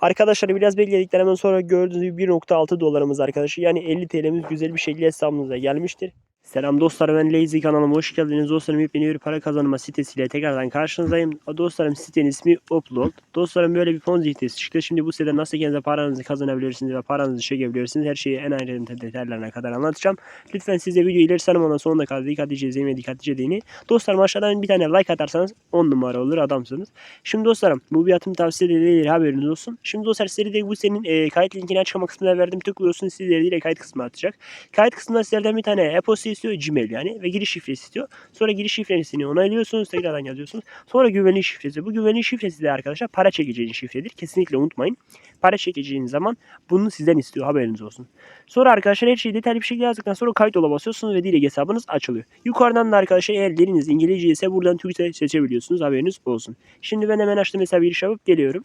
Arkadaşlar biraz bekledikten hemen sonra gördüğünüz gibi 1.6 dolarımız arkadaşlar. Yani 50 TL'miz güzel bir şekilde hesabımıza gelmiştir. Selam dostlar ben Lazy kanalıma hoş geldiniz. Dostlarım yepyeni bir para kazanma sitesiyle tekrardan karşınızdayım. Dostlarım sitenin ismi Upload. Dostlarım böyle bir Ponzi sitesi çıktı. Şimdi bu sitede nasıl kendinize paranızı kazanabilirsiniz ve paranızı çekebilirsiniz. Her şeyi en ayrıntı detaylarına kadar anlatacağım. Lütfen siz de videoyu ileri sarmadan sonuna kadar dikkatlice izleyin ve dikkatlice dinleyin. Dostlarım aşağıdan bir tane like atarsanız 10 numara olur adamsınız. Şimdi dostlarım bu bir yatırım tavsiye değil haberiniz olsun. Şimdi dostlar sizlere de bu senin e, kayıt linkini açıklama kısmına verdim. Tıklıyorsunuz sizlere direkt kayıt kısmı atacak. Kayıt kısmında sizlerden bir tane e-posta istiyor Gmail yani ve giriş şifresi istiyor. Sonra giriş şifresini onaylıyorsunuz tekrardan yazıyorsunuz. Sonra güvenlik şifresi. Bu güvenlik şifresi de arkadaşlar para çekeceğiniz şifredir. Kesinlikle unutmayın. Para çekeceğiniz zaman bunu sizden istiyor haberiniz olsun. Sonra arkadaşlar her şeyi detaylı bir şekilde yazdıktan sonra kayıt ola basıyorsunuz ve direkt hesabınız açılıyor. Yukarıdan da arkadaşlar eğer diliniz İngilizce ise buradan Türkçe seçebiliyorsunuz haberiniz olsun. Şimdi ben hemen açtım hesabı giriş yapıp geliyorum.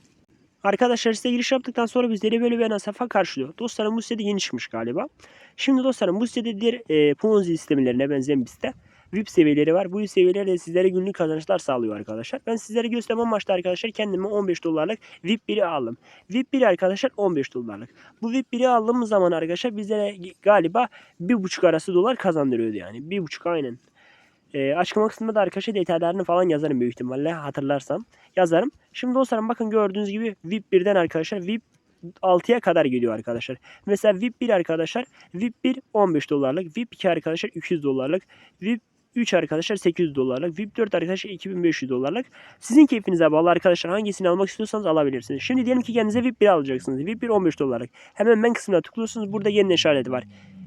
Arkadaşlar size giriş yaptıktan sonra bizleri böyle bir sayfa karşılıyor. Dostlarım bu sitede yeni çıkmış galiba. Şimdi dostlarım bu sitede diğer e, Ponzi sistemlerine benzeyen bir site. VIP seviyeleri var. Bu seviyeler de sizlere günlük kazançlar sağlıyor arkadaşlar. Ben sizlere göstermem amaçlı arkadaşlar kendime 15 dolarlık VIP 1'i aldım. VIP 1 arkadaşlar 15 dolarlık. Bu VIP 1'i aldığımız zaman arkadaşlar bizlere galiba 1,5 arası dolar kazandırıyordu yani. 1,5 aynen. E, açıklama kısmında da arkadaşlar detaylarını falan yazarım büyük ihtimalle hatırlarsam yazarım. Şimdi dostlarım bakın gördüğünüz gibi VIP 1'den arkadaşlar VIP 6'ya kadar geliyor arkadaşlar. Mesela VIP 1 arkadaşlar VIP 1 15 dolarlık. VIP 2 arkadaşlar 200 dolarlık. VIP 3 arkadaşlar 800 dolarlık. VIP 4 arkadaşlar 2500 dolarlık. Sizin keyfinize bağlı arkadaşlar hangisini almak istiyorsanız alabilirsiniz. Şimdi diyelim ki kendinize VIP 1 alacaksınız. VIP 1 15 dolarlık. Hemen ben kısmına tıklıyorsunuz. Burada yeniden işareti var.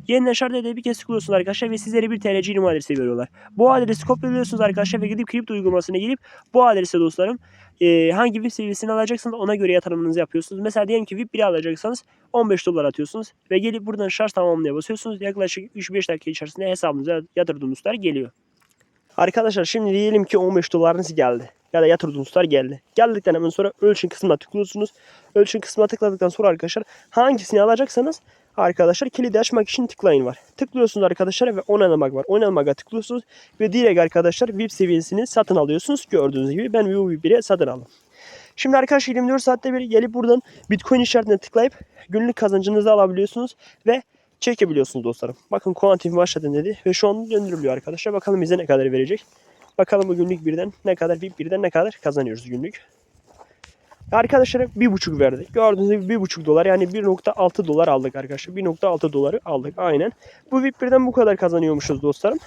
Yeniden işareti bir kez tıklıyorsunuz arkadaşlar ve sizlere bir TLC numara adresi veriyorlar. Bu adresi kopyalıyorsunuz arkadaşlar ve gidip kripto uygulamasına girip bu adrese dostlarım e, hangi VIP seviyesini alacaksınız ona göre yatırımınızı yapıyorsunuz. Mesela diyelim ki VIP 1'i alacaksanız 15 dolar atıyorsunuz ve gelip buradan şarj tamamlamaya basıyorsunuz. Yaklaşık 3-5 dakika içerisinde hesabınıza yatırdığınız tutar geliyor. Arkadaşlar şimdi diyelim ki 15 dolarınız geldi. Ya da yatırdığınız tutar geldi. Geldikten hemen sonra ölçün kısmına tıklıyorsunuz. Ölçün kısmına tıkladıktan sonra arkadaşlar hangisini alacaksanız arkadaşlar kilidi açmak için tıklayın var. Tıklıyorsunuz arkadaşlar ve onaylamak var. Onaylamaga tıklıyorsunuz ve direkt arkadaşlar VIP seviyesini satın alıyorsunuz. Gördüğünüz gibi ben VIP 1'e satın aldım. Şimdi arkadaşlar 24 saatte bir gelip buradan Bitcoin işaretine tıklayıp günlük kazancınızı alabiliyorsunuz ve çekebiliyorsunuz dostlarım. Bakın kuantum başladın dedi ve şu an döndürülüyor arkadaşlar. Bakalım bize ne kadar verecek. Bakalım bu günlük birden ne kadar VIP birden ne kadar kazanıyoruz günlük. Arkadaşlar bir buçuk verdi. Gördüğünüz gibi bir buçuk dolar yani 1.6 dolar aldık arkadaşlar. 1.6 doları aldık aynen. Bu VIP birden bu kadar kazanıyormuşuz dostlarım.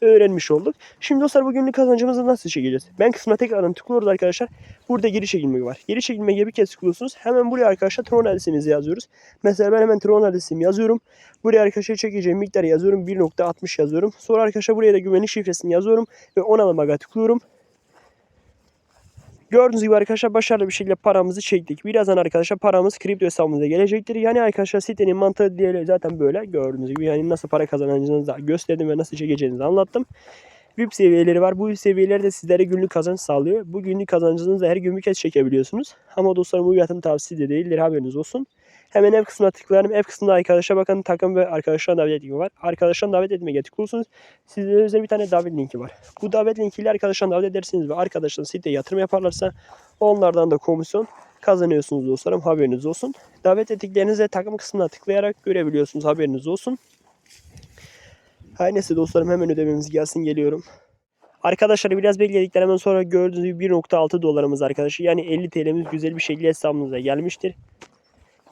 Öğrenmiş olduk. Şimdi dostlar bugünlük kazancımızı nasıl çekeceğiz? Ben kısmına tekrardan tıklıyoruz arkadaşlar. Burada geri çekilme var. Geri çekilmeye bir kez tıklıyorsunuz. Hemen buraya arkadaşlar Tron adresimizi yazıyoruz. Mesela ben hemen Tron adresimi yazıyorum. Buraya arkadaşlar çekeceğim miktarı yazıyorum. 1.60 yazıyorum. Sonra arkadaşlar buraya da güvenlik şifresini yazıyorum. Ve onalamaga tıklıyorum. Gördüğünüz gibi arkadaşlar başarılı bir şekilde paramızı çektik. Birazdan arkadaşlar paramız kripto hesabımıza gelecektir. Yani arkadaşlar sitenin mantığı diye zaten böyle gördüğünüz gibi yani nasıl para kazanacağınızı da gösterdim ve nasıl çekeceğinizi anlattım. VIP seviyeleri var. Bu VIP seviyeleri de sizlere günlük kazanç sağlıyor. Bu günlük kazancınızı her gün bir kez çekebiliyorsunuz. Ama dostlarım bu bir yatırım tavsiyesi de değildir haberiniz olsun. Hemen ev kısmına tıklarım. Ev kısmında arkadaşlar bakın takım ve arkadaşlar davet linki var. Arkadaşlar davet etmeye tıklıyorsunuz. Sizlere özel bir tane davet linki var. Bu davet linkiyle arkadaşlar davet edersiniz ve arkadaşlar siteye yatırım yaparlarsa onlardan da komisyon kazanıyorsunuz dostlarım haberiniz olsun. Davet ettiklerinizi takım kısmına tıklayarak görebiliyorsunuz haberiniz olsun. Her neyse dostlarım hemen ödememiz gelsin geliyorum. Arkadaşlar biraz bekledikten hemen sonra gördüğünüz gibi 1.6 dolarımız arkadaşlar. Yani 50 TL'miz güzel bir şekilde hesabımıza gelmiştir.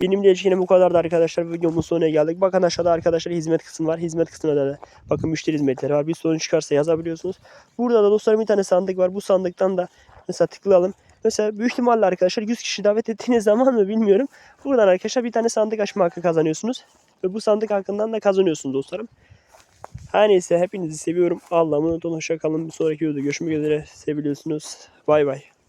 Benim de yine bu kadardı arkadaşlar. Videomun sonuna geldik. Bakın aşağıda arkadaşlar hizmet kısmı var. Hizmet kısmında da bakın müşteri hizmetleri var. Bir sorun çıkarsa yazabiliyorsunuz. Burada da dostlarım bir tane sandık var. Bu sandıktan da mesela tıklayalım. Mesela büyük ihtimalle arkadaşlar 100 kişi davet ettiğiniz zaman mı bilmiyorum. Buradan arkadaşlar bir tane sandık açma hakkı kazanıyorsunuz. Ve bu sandık hakkından da kazanıyorsunuz dostlarım. Her neyse hepinizi seviyorum. Allah'a emanet olun. Hoşça kalın. Bir sonraki videoda görüşmek üzere. Seviliyorsunuz. Bay bay.